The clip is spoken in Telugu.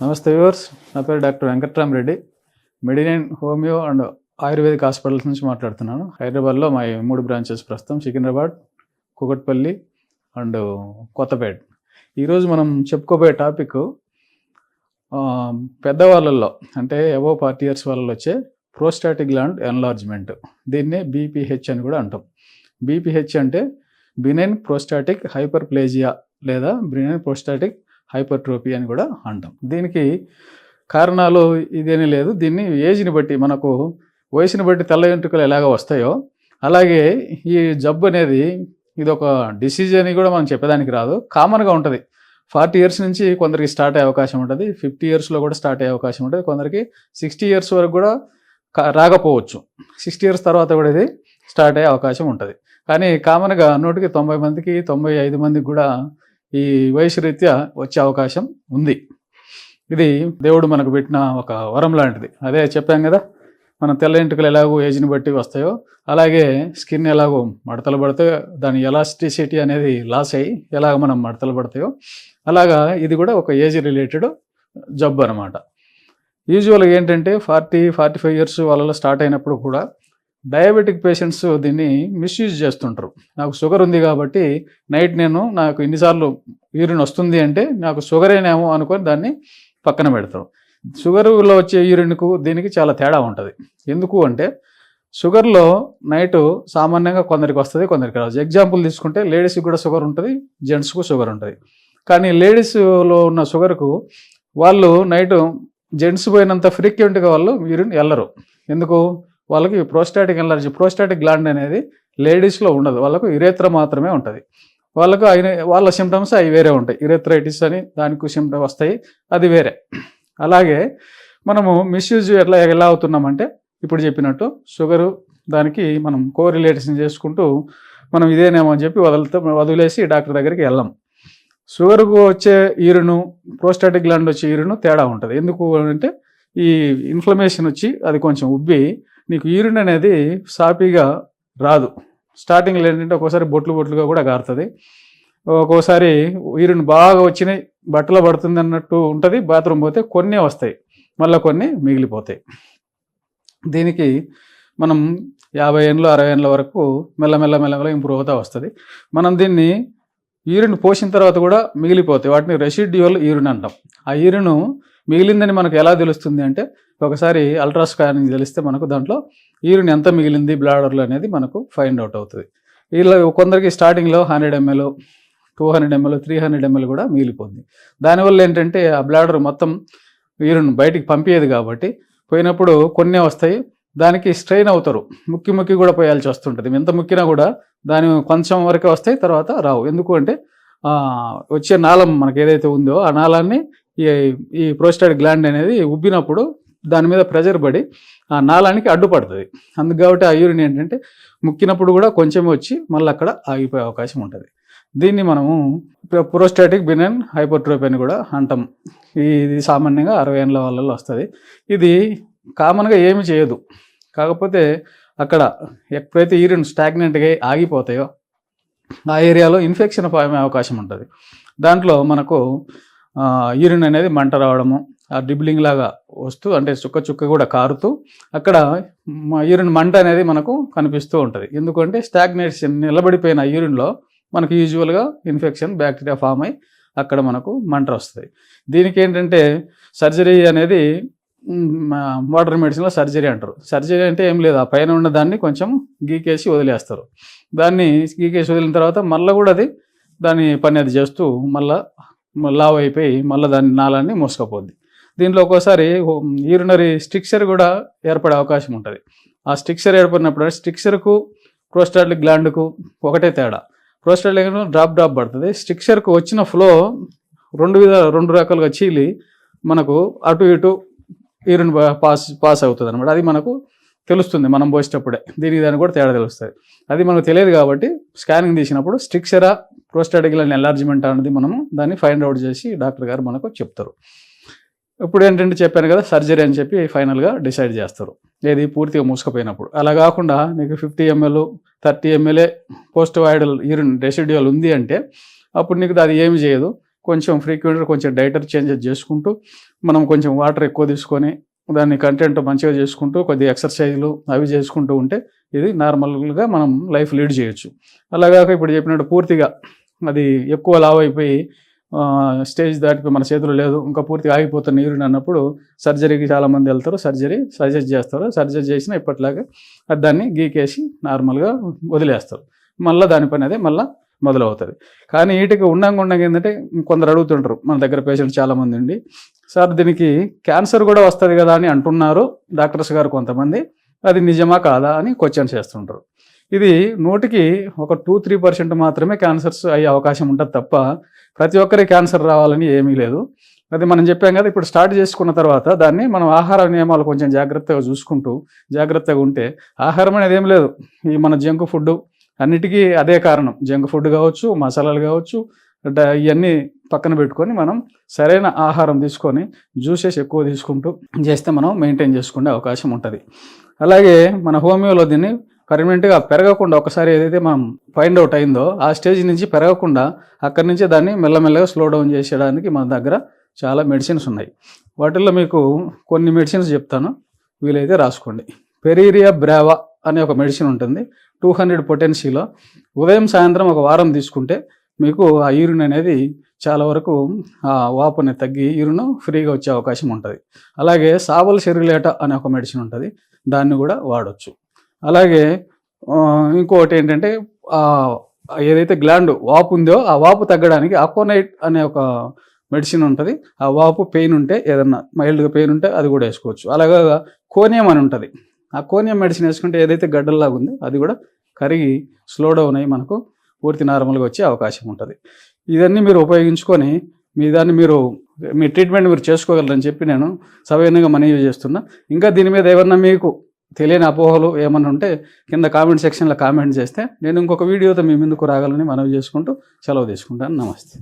నమస్తే వ్యూవర్స్ నా పేరు doctor Venkatramareddy. Medinine homeo and ayurvedic hospitals నుంచి మాట్లాడుతున్నాను. హైదరాబాద్లో మా మూడు బ్రాంచెస్ ప్రస్తుతం సికింద్రాబాద్ కుకట్పల్లి అండ్ కొత్తపేట. ఈరోజు మనం చెప్పుకోబోయే టాపిక్ పెద్దవాళ్ళల్లో అంటే ఎవో ఫార్టీ ఇయర్స్ వాళ్ళలో వచ్చే ప్రోస్టాటిక్ గ్లాండ్ ఎన్లార్జ్మెంట్ దీన్నే బీపీహెచ్ అని కూడా అంటాం. బీపీహెచ్ అంటే బినైన్ ప్రోస్టాటిక్ హైపర్ప్లేజియా లేదా బ్రినైన్ ప్రోస్టాటిక్ హైపర్ట్రోపీ అని కూడా అంటాం. దీనికి కారణాలు ఇదేమీ లేదు. దీన్ని ఏజ్ని బట్టి మనకు వయసుని బట్టి తెల్ల వెంట్రుకలు ఎలాగ వస్తాయో అలాగే ఈ జబ్బు అనేది ఇది ఒక డిసీజ్ అని కూడా మనం చెప్పేదానికి రాదు. కామన్గా ఉంటుంది. ఫార్టీ ఇయర్స్ నుంచి కొందరికి స్టార్ట్ అయ్యే అవకాశం ఉంటుంది. ఫిఫ్టీ ఇయర్స్లో కూడా స్టార్ట్ అయ్యే అవకాశం ఉంటుంది. కొందరికి సిక్స్టీ ఇయర్స్ వరకు కూడా రాకపోవచ్చు. సిక్స్టీ ఇయర్స్ తర్వాత కూడా ఇది స్టార్ట్ అయ్యే అవకాశం ఉంటుంది. కానీ కామన్గా నూటికి తొంభై మందికి తొంభై ఐదు మందికి కూడా ఈ వయసు రీత్యా వచ్చే అవకాశం ఉంది. ఇది దేవుడు మనకు పెట్టిన ఒక వరం లాంటిది. అదే చెప్పాం కదా మన తెల్ల ఎంటుకలు ఎలాగో ఏజ్ని బట్టి వస్తాయో అలాగే స్కిన్ ఎలాగో మడతలు పడతాయో దాని ఎలాస్టిసిటీ అనేది లాస్ అయ్యి ఎలాగ మనం మడతలు పడతాయో అలాగా ఇది కూడా ఒక ఏజ్ రిలేటెడ్ జబ్బు అనమాట యూజువల్గా ఏంటంటే ఫార్టీ ఫార్టీ ఫైవ్ ఇయర్స్ వాళ్ళలో స్టార్ట్ అయినప్పుడు కూడా డయాబెటిక్ పేషెంట్స్ దీన్ని మిస్యూజ్ చేస్తుంటారు. నాకు షుగర్ ఉంది కాబట్టి నైట్ నేను నాకు ఇన్నిసార్లు యూరిన్ వస్తుంది అంటే నాకు షుగరేనేమో అనుకొని దాన్ని పక్కన పెడతారు. షుగర్లో వచ్చే యూరిన్కు దీనికి చాలా తేడా ఉంటుంది. ఎందుకు అంటే షుగర్లో నైట్ సామాన్యంగా కొందరికి వస్తుంది కొందరికి రాదు. ఎగ్జాంపుల్ తీసుకుంటే లేడీస్కి కూడా షుగర్ ఉంటుంది జెంట్స్కు షుగర్ ఉంటుంది. కానీ లేడీస్లో ఉన్న షుగర్కు వాళ్ళు నైట్ జెంట్స్ పోయినంత ఫ్రీక్వెంట్గా వాళ్ళు యూరిన్ వెళ్ళరు ఎందుకు? వాళ్ళకి ప్రోస్టాటిక్ ఎలర్జీ ప్రోస్టాటిక్ గ్లాండ్ అనేది లేడీస్లో ఉండదు. వాళ్ళకు ఇరేత్ర మాత్రమే ఉంటుంది. వాళ్ళకు అయిన వాళ్ళ సిమ్టమ్స్ అవి వేరే ఉంటాయి. ఇరేత్రైటిస్ అని దానికి సిమ్టమ్ వస్తాయి. అది వేరే. అలాగే మనము మిస్యూజ్ ఎట్లా ఎలా అవుతున్నామంటే ఇప్పుడు చెప్పినట్టు షుగరు దానికి మనం కోరిలేషన్ చేసుకుంటూ మనం ఇదేనేమో అని చెప్పి వదులుతా వదిలేసి డాక్టర్ దగ్గరికి వెళ్ళాం. షుగర్కు వచ్చే ఈరును ప్రోస్టాటిక్ గ్లాండ్ వచ్చే ఈరును తేడా ఉంటుంది. ఎందుకు అంటే ఈ ఇన్ఫ్లమేషన్ వచ్చి అది కొంచెం ఉబ్బి నీకు యూరిన్ అనేది సాఫీగా రాదు. స్టార్టింగ్లో ఏంటంటే ఒక్కోసారి బొట్లు బొట్లుగా కూడా గారుతుంది. ఒక్కోసారి యూరిన్ బాగా వచ్చినాయి బట్టలో పడుతుంది అన్నట్టు ఉంటుంది బాత్రూమ్ పోతే కొన్ని వస్తాయి మళ్ళీ కొన్ని మిగిలిపోతాయి. దీనికి మనం యాభై ఏళ్ళు అరవై ఏళ్ళ వరకు మెల్లమెల్ల మెల్లమెల్ల ఇంప్రూవ్ అవుతా వస్తుంది. మనం దీన్ని యూరిన్ పోసిన తర్వాత కూడా మిగిలిపోతాయి. వాటిని రెసిడ్యువల్ యూరిన్ అంటాం. ఆ యూరిన్ మిగిలిందని మనకు ఎలా తెలుస్తుంది అంటే ఒకసారి అల్ట్రాస్కానింగ్ తెలిస్తే మనకు దాంట్లో ఈరుని ఎంత మిగిలింది బ్లాడర్లో అనేది మనకు ఫైండ్ అవుట్ అవుతుంది. ఇలా కొందరికి స్టార్టింగ్లో hundred ML two hundred ML three hundred ML కూడా మిగిలిపోతుంది దానివల్ల ఏంటంటే ఆ బ్లాడర్ మొత్తం యూరిన్ బయటికి పంపించేది కాబట్టి పోయినప్పుడు కొన్నే వస్తాయి దానికి స్ట్రెయిన్ అవుతారు. ముక్కి ముక్కి కూడా పోయాల్సి వస్తుంటుంది. ఎంత ముక్కినా కూడా దాని కొంచెం వరకే వస్తాయి తర్వాత రావు. ఎందుకు అంటే వచ్చే నాళం మనకి ఏదైతే ఉందో ఆ నాళాన్ని ఈ ఈ ప్రోస్టేట్ గ్లాండ్ అనేది ఉబ్బినప్పుడు దాని మీద ప్రెజర్ పడి ఆ నాళానికి అడ్డుపడుతుంది. అందుకు కాబట్టి ఆ యూరిన్ ఏంటంటే ముక్కినప్పుడు కూడా కొంచెం వచ్చి మళ్ళీ అక్కడ ఆగిపోయే అవకాశం ఉంటుంది. దీన్ని మనము ప్రోస్టాటిక్ బినైన్ హైపోట్రోపీ అని కూడా అంటాం. ఇది సామాన్యంగా అరవై ఏళ్ళ వాళ్ళలో వస్తుంది. ఇది కామన్గా ఏమి చేయదు. కాకపోతే అక్కడ ఎప్పుడైతే యూరిన్ స్టాగ్నెంట్గా ఆగిపోతాయో ఆ ఏరియాలో ఇన్ఫెక్షన్ పోయే అవకాశం ఉంటుంది. దాంట్లో మనకు యూరిన్ అనేది మంట రావడము ఆ డ్రిబ్లింగ్ లాగా వస్తూ అంటే చుక్క చుక్క కూడా కారుతూ అక్కడ యూరిన్ మంట అనేది మనకు కనిపిస్తూ ఉంటుంది. ఎందుకంటే స్టాగ్నేషన్ నిలబడిపోయిన యూరిన్లో మనకు యూజువల్గా ఇన్ఫెక్షన్ బ్యాక్టీరియా ఫామ్ అయి అక్కడ మనకు మంట వస్తుంది. దీనికి ఏంటంటే సర్జరీ అనేది మోడర్న్ మెడిసిన్లో సర్జరీ అంటారు. సర్జరీ అంటే ఏం లేదు. ఆ పైన ఉన్న దాన్ని కొంచెం గీకేసి వదిలేస్తారు. దాన్ని గీకేసి వదిలిన తర్వాత మళ్ళీ కూడా అది దాని పని అది చేస్తూ మళ్ళీ లావ్ అయిపోయి మళ్ళీ దాని నాళాన్ని మూసుకపోద్ది. దీంట్లో ఒక్కోసారి యూరినరీ స్ట్రిక్చర్ కూడా ఏర్పడే అవకాశం ఉంటుంది. ఆ స్ట్రిక్చర్ ఏర్పడినప్పుడు స్ట్రిక్చర్కు ప్రోస్టాటిక్ గ్లాండ్కు ఒకటే తేడా. ప్రోస్టాటిక్ డ్రాప్ డ్రాప్ పడుతుంది. స్ట్రిక్చర్కు వచ్చిన ఫ్లో రెండు విధ రెండు రకాలుగా చీలి మనకు అటు ఇటు యూరిన్ పాస్ పాస్ అవుతుంది అనమాట అది మనకు తెలుస్తుంది మనం పోసేటప్పుడే. దీనికి దాన్ని కూడా తేడా తెలుస్తుంది. అది మనకు తెలియదు కాబట్టి స్కానింగ్ తీసినప్పుడు స్ట్రిక్చరా ప్రోస్టాటిక్ గ్లాండ్ అనేది మనము దాన్ని ఫైండ్ అవుట్ చేసి డాక్టర్ గారు మనకు చెప్తారు. ఇప్పుడు ఏంటంటే చెప్పాను కదా సర్జరీ అని చెప్పి ఫైనల్గా డిసైడ్ చేస్తారు. ఏది పూర్తిగా మూసుకుపోయినప్పుడు. అలా కాకుండా నీకు fifty ml thirty ml a post void urine residual ఉంది అంటే అప్పుడు నీకు అది ఏమి చేయదు. కొంచెం ఫ్రీక్వెంట్గా కొంచెం డైటర్ చేంజెస్ చేసుకుంటూ మనం కొంచెం వాటర్ ఎక్కువ తీసుకొని దాన్ని కంటెంట్ మంచిగా చేసుకుంటూ కొద్ది ఎక్సర్సైజ్లు అవి చేసుకుంటూ ఉంటే ఇది నార్మల్గా మనం లైఫ్ లీడ్ చేయొచ్చు. అలాగాక ఇప్పుడు చెప్పినట్టు పూర్తిగా అది ఎక్కువ లావ్ అయిపోయి స్టేజ్ దాటిపోయి మన చేతిలో లేదు ఇంకా పూర్తిగా ఆగిపోతున్న నీరు అన్నప్పుడు సర్జరీకి చాలామంది వెళ్తారు సర్జరీ సజెస్ట్ చేస్తారు. సర్జరీ చేసిన ఇప్పటిలాగా అది దాన్ని గీకేసి నార్మల్గా వదిలేస్తారు. మళ్ళీ దానిపైన అదే మళ్ళీ మొదలవుతుంది. కానీ వీటికి ఉండంగా ఉండగా ఏంటంటే కొందరు అడుగుతుంటారు మన దగ్గర పేషెంట్స్ చాలామంది ఉండి సార్ దీనికి క్యాన్సర్ కూడా వస్తుంది కదా అని అంటున్నారు డాక్టర్స్ గారు కొంతమంది. అది నిజమా కాదా అని క్వశ్చన్ చేస్తుంటారు. ఇది నూటికి ఒక టూ త్రీ పర్సెంట్ మాత్రమే క్యాన్సర్స్ అయ్యే అవకాశం ఉంటుంది తప్ప ప్రతి ఒక్కరికి క్యాన్సర్ రావాలని ఏమీ లేదు. అది మనం చెప్పాం కదా ఇప్పుడు స్టార్ట్ చేసుకున్న తర్వాత దాన్ని మనం ఆహార నియమాలు కొంచెం జాగ్రత్తగా చూసుకుంటూ జాగ్రత్తగా ఉంటే ఆహారం అనేది ఏం లేదు. ఈ మన జంక్ ఫుడ్ అన్నిటికీ అదే కారణం. జంక్ ఫుడ్ కావచ్చు మసాలాలు కావచ్చు ఇవన్నీ పక్కన పెట్టుకొని మనం సరైన ఆహారం తీసుకొని జ్యూసెస్ ఎక్కువ తీసుకుంటూ చేస్తే మనం మెయింటైన్ చేసుకునే అవకాశం ఉంటుంది. అలాగే మన హోమియోలో దీన్ని పర్మనెంట్గా పెరగకుండా ఒకసారి ఏదైతే మనం ఫైండ్ అవుట్ అయిందో ఆ స్టేజ్ నుంచి పెరగకుండా అక్కడి నుంచే దాన్ని మెల్లమెల్లగా స్లో డౌన్ చేసేయడానికి మన దగ్గర చాలా మెడిసిన్స్ ఉన్నాయి. వాటిల్లో మీకు కొన్ని మెడిసిన్స్ చెప్తాను. వీలైతే రాసుకోండి. పెరీరియా బ్రావా అనే ఒక మెడిసిన్ ఉంటుంది. టూ హండ్రెడ్ పొటెన్సీలో ఉదయం సాయంత్రం ఒక వారం తీసుకుంటే మీకు ఆ యూరిన్ అనేది చాలా వరకు ఆ వాపు అనేది తగ్గి యూరిన్ ఫ్రీగా వచ్చే అవకాశం ఉంటుంది. అలాగే సాబల్ సెరిలేట అనే ఒక మెడిసిన్ ఉంటుంది. దాన్ని కూడా వాడచ్చు. అలాగే ఇంకోటి ఇంకొకటి ఏంటంటే ఏదైతే గ్లాండ్ వాపు ఉందో ఆ వాపు తగ్గడానికి అకోనైట్ అనే ఒక మెడిసిన్ ఉంటుంది. ఆ వాపు పెయిన్ ఉంటే ఏదన్నా మైల్డ్గా పెయిన్ ఉంటే అది కూడా వేసుకోవచ్చు. అలాగే కోనియం అని ఉంటుంది. ఆ కోనియం మెడిసిన్ వేసుకుంటే ఏదైతే గడ్డల్లాగా ఉందో అది కూడా కరిగి స్లో డౌన్ అయ్యి మనకు పూర్తి నార్మల్గా వచ్చే అవకాశం ఉంటుంది. ఇవన్నీ మీరు ఉపయోగించుకొని మీ దాన్ని మీరు మీ ట్రీట్మెంట్ మీరు చేసుకోగలరని చెప్పి నేను సవినయంగా మనవి చేస్తున్నా. ఇంకా దీని మీద ఏమన్నా మీకు తెలియని అపోహలు ఏమన్నా ఉంటే కింద కామెంట్ సెక్షన్లో కామెంట్ చేస్తే నేను ఇంకొక వీడియోతో మీ ముందుకు రాగలని మనవి చేసుకుంటూ సెలవు తీసుకుంటాను. నమస్తే.